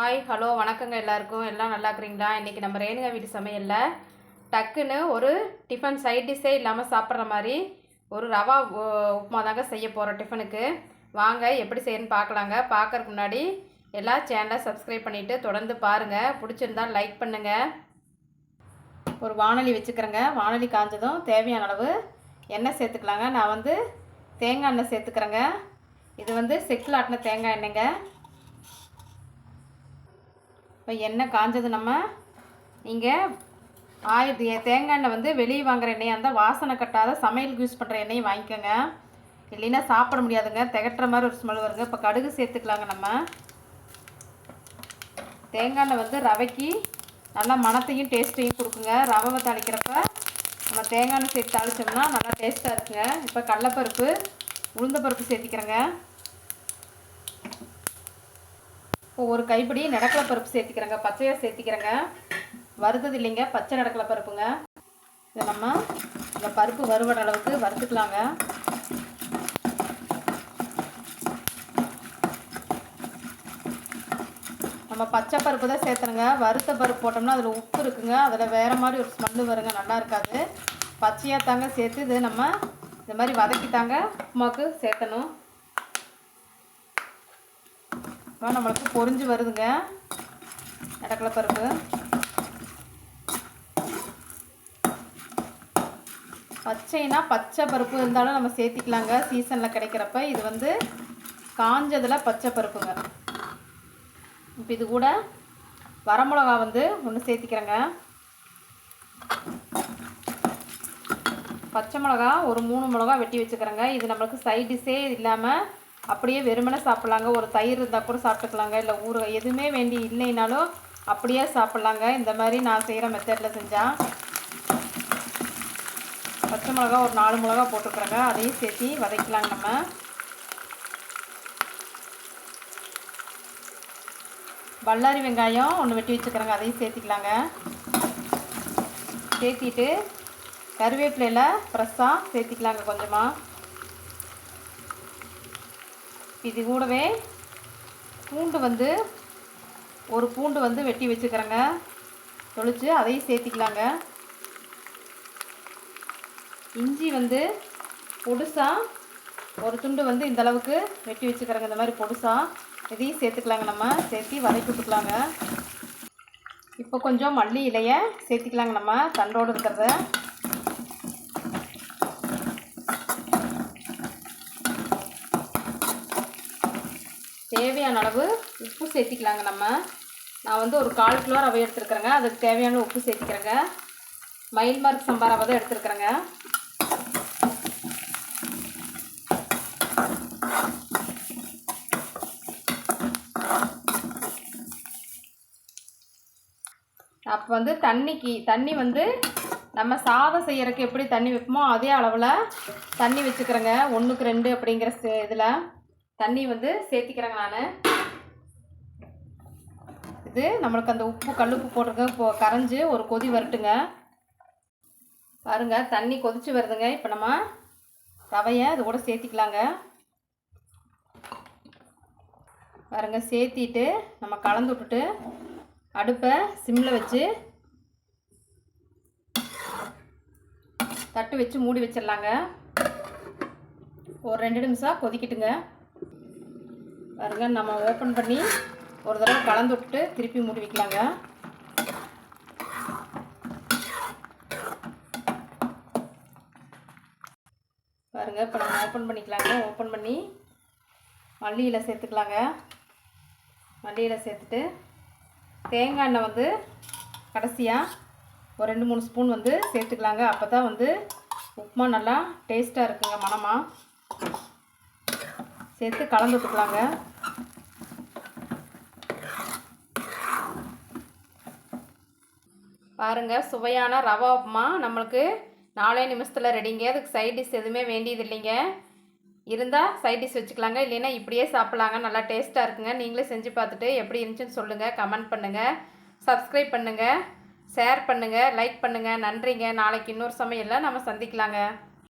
Hi hello வணக்கங்க எல்லாருக்கும். எல்லாம் நல்லா இருக்கிறீங்களா? இன்றைக்கி நம்ம ரேணுகா வீட்டு சமையலில் டக்குன்னு ஒரு டிஃபன் சைட் டிஷ்ஷே இல்லாமல் சாப்பிட்ற மாதிரி ஒரு ரவா உ- உப்புமா தாங்க செய்ய போகிறோம் டிஃபனுக்கு வாங்க எப்படி செய்யணும்னு பார்க்கலாங்க. பார்க்கறதுக்கு முன்னாடி எல்லா சேனலை சப்ஸ்கிரைப் பண்ணிவிட்டு தொடர்ந்து பாருங்கள் பிடிச்சிருந்தா லைக் பண்ணுங்கள் ஒரு வானொலி வச்சுக்கிறேங்க. வானொலி காஞ்சதும் தேவையான அளவு எண்ணெய் சேர்த்துக்கலாங்க. நான் வந்து தேங்காய் எண்ணெய் சேர்த்துக்கிறேங்க. இது வந்து செக்கில் ஆட்டின தேங்காய் எண்ணெய்ங்க. இப்போ எண்ணெய் காஞ்சது நம்ம இங்கே ஆயிரத்தி தேங்காய் எண்ணெய் வந்து வெளியே வாங்குற எண்ணெயாக இருந்தால் வாசனை கட்டாத சமையலுக்கு யூஸ் பண்ணுற எண்ணெயை வாங்கிக்கோங்க. இல்லைன்னா சாப்பிட முடியாதுங்க. திகட்டுற மாதிரி ஒரு ஸ்மெல் வருங்க. இப்போ கடுகு சேர்த்துக்கலாங்க நம்ம. தேங்காய் எண்ணெய் வந்து ரவைக்கு நல்லா மணத்தையும் டேஸ்ட்டையும் கொடுக்குங்க. ரவை தாளிக்கிறப்ப நம்ம தேங்காய் எண்ணெய் சேர்த்து தாளிச்சோம்னா நல்லா டேஸ்ட்டாக இருக்குங்க. இப்போ கடலப்பருப்பு உளுந்தப்பருப்பு சேர்த்திக்கிறேங்க. இப்போ ஒரு கைப்பிடி நடக்கலை பருப்பு சேர்த்திக்கிறேங்க பச்சையாக சேர்த்திக்கிறேங்க. வறுத்தது இல்லைங்க பச்சை நடக்கலை பருப்புங்க. இதை நம்ம இந்த பருப்பு வறுவட அளவுக்கு வறுத்துக்கலாங்க. நம்ம பச்சை பருப்பு தான் சேர்த்துறோங்க வறுத்த பருப்பு போட்டோம்னா அதில் உப்பு இருக்குங்க. அதில் வேறு மாதிரி ஒரு ஸ்மெல்லு வருங்க. நல்லா இருக்காது. பச்சையாக தாங்க சேர்த்து இது நம்ம இந்த மாதிரி வதக்கி தாங்க உப்புமாக்கு சேர்த்தணும். இப்போ நம்மளுக்கு பொறிஞ்சு வருதுங்க. நடக்கலை பருப்பு பச்சைனா பச்சை பருப்பு இருந்தாலும் நம்ம சேர்த்திக்கலாங்க. சீசனில் கிடைக்கிறப்ப இது வந்து காஞ்சதில் பச்சை பருப்புங்க. இப்போ இது கூட வரமிளகா வந்து ஒன்று சேர்த்திக்கிறேங்க. பச்சை மிளகா ஒரு மூணு மிளகா வெட்டி வச்சுக்கிறேங்க. இது நம்மளுக்கு சைட் டிஷ்ஷே இல்லாமல் அப்படியே வெறுமனே சாப்பிட்லாங்க. ஒரு தயிர் இருந்தால் கூட சாப்பிட்டுக்கலாங்க. இல்லை ஊறுகாய் எதுவுமே வேண்டி இல்லைனாலும் அப்படியே சாப்பிட்லாங்க. இந்த மாதிரி நான் செய்கிற மெத்தடில் செஞ்சால் பச்சை மிளகா ஒரு நாலு மிளகா போட்டுக்கிறேங்க. அதையும் சேர்த்து வதக்கலாங்க நம்ம. வல்லாரி வெங்காயம் ஒன்று வெட்டி வச்சுக்கிறேங்க. அதையும் சேர்த்திக்கலாங்க. சேர்த்திட்டு கருவேப்பிலையில் ஃப்ரெஷ்ஷாக சேர்த்திக்கலாங்க கொஞ்சமாக இது கூடவே பூண்டு வந்து ஒரு பூண்டு வந்து வெட்டி வச்சுக்கிறேங்க. தொளிச்சு அதையும் சேர்த்திக்கலாங்க. இஞ்சி வந்து பொடுசாக ஒரு துண்டு வந்து இந்த அளவுக்கு வெட்டி வச்சுக்கிறேங்க. இந்த மாதிரி பொடுசாக இதையும் சேர்த்துக்கலாங்க. நம்ம சேர்த்து வதக்கி விட்டுக்கலாங்க. இப்போ கொஞ்சம் மல்லி இலையை சேர்த்திக்கலாங்க. நம்ம தண்டோடு இருக்கிறத. தேவையான அளவு உப்பு சேர்த்திக்கலாங்க நம்ம. நான் வந்து ஒரு கால் கிலோ ரவை எடுத்துருக்குறேங்க. அதுக்கு தேவையான உப்பு சேர்த்திக்கிறேங்க. மயில் மார்க் சம்பா ரவை தான் எடுத்துருக்குறேங்க. அப்போ வந்து தண்ணிக்கு தண்ணி வந்து நம்ம சாதம் செய்கிறக்கு எப்படி தண்ணி வைப்போமோ அதே அளவில் தண்ணி வச்சுக்கிறேங்க. ஒன்றுக்கு ரெண்டு அப்படிங்கிற இதில். தண்ணி வந்து சேர்த்திக்கிறேங்க நான் இது நம்மளுக்கு அந்த உப்பு கல்லுப்பு போட்டிருக்க இப்போ கரைஞ்சி ஒரு கொதி வரட்டுங்க. பாருங்க தண்ணி கொதிச்சு வருதுங்க. இப்போ நம்ம ரவையை அது கூட சேர்த்திக்கலாங்க. பாருங்க சேர்த்திட்டு நம்ம கலந்து விட்டுட்டு அடுப்பை சிம்மில் வச்சு தட்டு வச்சு மூடி வச்சிடலாங்க. ஒரு ரெண்டு நிமிஷம் கொதிக்கட்டுங்க. பாருங்க நம்ம ஓப்பன் பண்ணி ஒரு தடவை கலந்து விட்டுட்டு திருப்பி மூடி வைக்கலாங்க பாருங்க இப்போ நம்ம ஓப்பன் பண்ணிக்கலாங்க. ஓப்பன் பண்ணி மல்லியில் சேர்த்துக்கலாங்க. மல்லியில் சேர்த்துட்டு தேங்காய் எண்ணெய் வந்து கடைசியாக ஒரு ரெண்டு மூணு ஸ்பூன் வந்து சேர்த்துக்கலாங்க. அப்போ தான் வந்து உப்புமா நல்லா டேஸ்ட்டாக இருக்குங்க மணமாக சேர்த்து கலந்து விட்டுக்கலாங்க பாருங்கள் சுவையான ரவா உப்புமா. நம்மளுக்கு நாலே நிமிஷத்தில் ரெடிங்க அதுக்கு சைட் டிஷ் எதுவுமே வேண்டியது இல்லைங்க. இருந்தால் சைட் டிஷ் வச்சுக்கலாங்க. இல்லைன்னா இப்படியே சாப்பிட்லாங்க. நல்லா டேஸ்ட்டாக இருக்குங்க. நீங்களே செஞ்சு பார்த்துட்டு எப்படி இருந்துச்சுன்னு சொல்லுங்கள் கமெண்ட் பண்ணுங்கள் சப்ஸ்கிரைப் பண்ணுங்கள் ஷேர் பண்ணுங்கள் லைக் பண்ணுங்கள் நன்றிங்க. நாளைக்கு இன்னொரு சமையலில் நம்ம சந்திக்கலாங்க.